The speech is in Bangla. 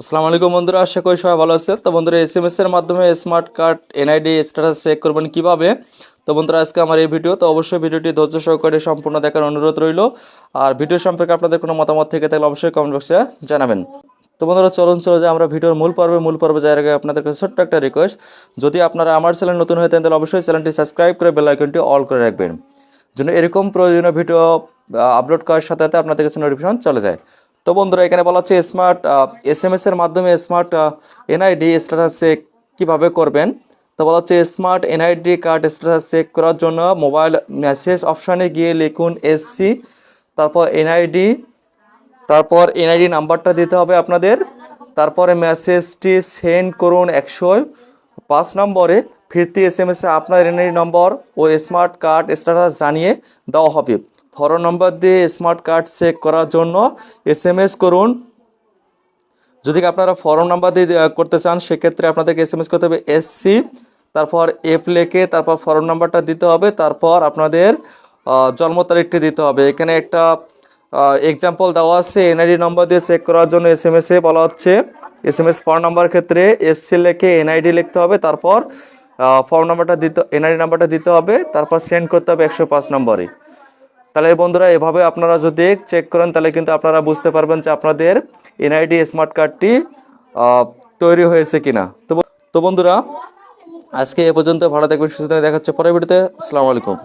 আসসালামু আলাইকুম বন্ধুরা, আশা করি সবাই ভালো আছে তো বন্ধুরা এস এম এস এর মাধ্যমে smart card NID status check করবেন কীভাবে? তো বন্ধুরা, আজকে আমার এই ভিডিও তো অবশ্যই ভিডিওটি ধৈর্য সহকারে সম্পূর্ণ দেখার অনুরোধ রইল। আর ভিডিও সম্পর্কে আপনাদের কোনো মতামত থেকে থাকলে অবশ্যই কমেন্ট বক্সে জানাবেন। তো বন্ধুরা, চলুন, চলে যায় আমরা ভিডিওর মূল পর্বে। মূল পর্বে যাওয়ার আগে আপনাদের কাছে ছোট্ট একটা রিকোয়েস্ট যদি আপনারা আমার চ্যানেল নতুন হয়ে থাকেন, তাহলে অবশ্যই চ্যানেলটি সাবস্ক্রাইব করে বেল আইকনটি অল করে রাখবেন। যেন এরকম প্রয়োজনীয় ভিডিও আপলোড করার সাথে সাথে আপনাদের কাছে নোটিফিকেশন চলে যায়। তো বন্ধুরা, এখানে বলা হচ্ছে স্মার্ট এস এম এস এর মাধ্যমে স্মার্ট এনআইডি স্ট্যাটাস চেক কীভাবে করবেন? তো বলা হচ্ছে smart NID card status check করার জন্য মোবাইল মেসেজ অপশানে গিয়ে লিখুন এসসি তারপর এনআইডি তারপর এনআইডি নাম্বারটা দিতে হবে আপনাদের, তারপরে মেসেজটি সেন্ড করুন একশো, পাঁচ নম্বরে ফিরতি এস এম এসে আপনার এনআইডি নম্বর ও স্মার্ট কার্ড স্ট্যাটাস জানিয়ে দেওয়া হবে। ফোন নম্বর দিয়ে স্মার্ট কার্ড চেক করার জন্য এস এম এস করুন। যদি আপনারা ফর্ম নাম্বার দিয়ে করতে চান, সেক্ষেত্রে আপনাদেরকে এস এম এস করতে হবে এসসি তারপর এফ লেখে, তারপর ফর্ম নাম্বারটা দিতে হবে, তারপর আপনাদের জন্ম তারিখটি দিতে হবে। এখানে একটা এক্সাম্পল দেওয়া আছে এনআইডি নম্বর দিয়ে চেক করার জন্য এস এম এসে বলা হচ্ছে। S M S form number ক্ষেত্রে এসসি লেখে এনআইডি লিখতে হবে, তারপর ফর্ম নাম্বারটা দিতে এনআইডি নাম্বারটা দিতে হবে, তারপর সেন্ড করতে হবে একশো পাঁচ নম্বরে। তাহলে বন্ধুরা, এভাবে আপনারা যদি চেক করেন, তাহলে কিন্তু আপনারা বুঝতে পারবেন যে আপনাদের এনআইডি স্মার্ট কার্ডটি তৈরি হয়েছে কিনা তো তো বন্ধুরা, আজকে এ পর্যন্ত ভালো থাকবেন, সুস্থ। দেখা হচ্ছে পরের ভিডিওতে আসসালামু আলাইকুম